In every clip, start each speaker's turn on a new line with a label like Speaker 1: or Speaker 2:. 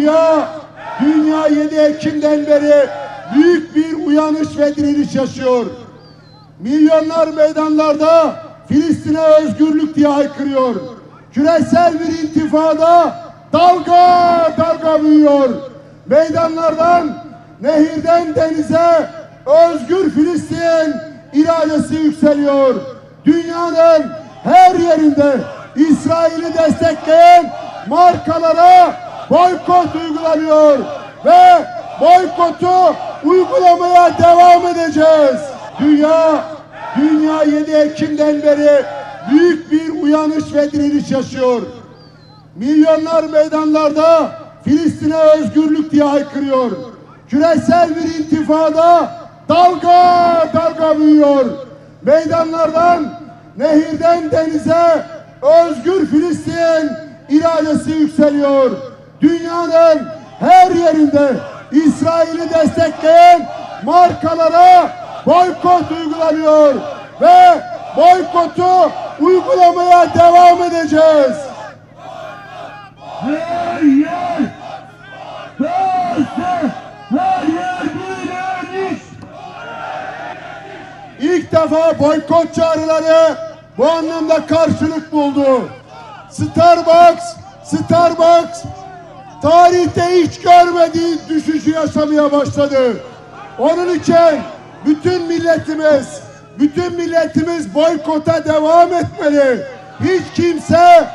Speaker 1: Dünya, dünya 7 Ekim'den beri büyük bir uyanış ve direniş yaşıyor. Milyonlar meydanlarda Filistin'e özgürlük diye haykırıyor. Küresel bir intifada dalga dalga büyüyor. Meydanlardan, nehirden denize özgür Filistin iradesi yükseliyor. Dünyanın her yerinde İsrail'i destekleyen markalara boykot uygulanıyor ve boykotu uygulamaya devam edeceğiz. Dünya dünya 7 Ekim'den beri büyük bir uyanış ve direniş yaşıyor. Milyonlar meydanlarda Filistin'e özgürlük diye haykırıyor. Küresel bir intifada dalga dalga büyüyor. Meydanlardan, nehirden denize özgür Filistin iradesi yükseliyor. Dünyanın her yerinde İsrail'i destekleyen markalara boykot uygulanıyor ve boykotu uygulamaya devam edeceğiz.
Speaker 2: Her yer Gazze, her yer direniş.
Speaker 1: İlk defa boykot çağrıları bu anlamda karşılık buldu. Starbucks, Starbucks tarihte hiç görmediği düşüşü yaşamaya başladı. Onun için bütün milletimiz, bütün milletimiz boykota devam etmeli. Hiç kimse,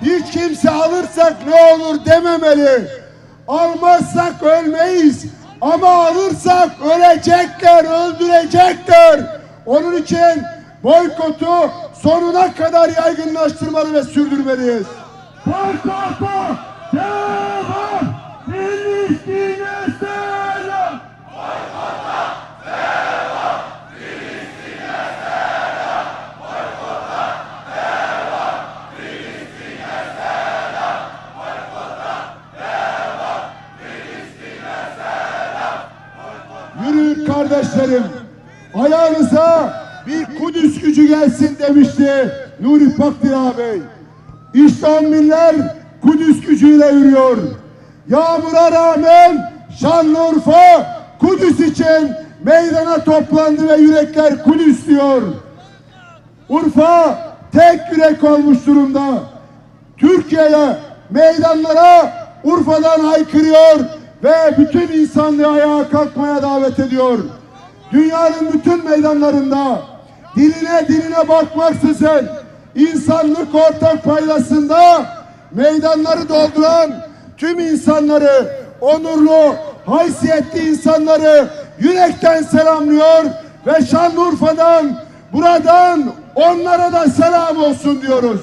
Speaker 1: hiç kimse alırsak ne olur dememeli. Almazsak ölmeyiz ama alırsak ölecekler, öldürecekler. Onun için boykotu sonuna kadar yaygınlaştırmalı ve sürdürmeliyiz.
Speaker 2: Boykota devam. Filistin'e selam.
Speaker 1: Yürüyün kardeşlerim. Ayağınıza bir Kudüs gücü gelsin demişti Nuri Pakdil ağabey. İşte on binler Kudüs gücüyle yürüyor. Yağmura rağmen Şanlıurfa Kudüs için meydana toplandı ve yürekler Kudüs diyor. Urfa tek yürek olmuş durumda. Türkiye'ye meydanlara Urfa'dan haykırıyor ve bütün insanlığı ayağa kalkmaya davet ediyor. Dünyanın bütün meydanlarında diline diline bakmaksızın insanlık ortak paydasında meydanları dolduran tüm insanları, onurlu, haysiyetli insanları yürekten selamlıyor ve Şanlıurfa'dan buradan onlara da selam olsun diyoruz.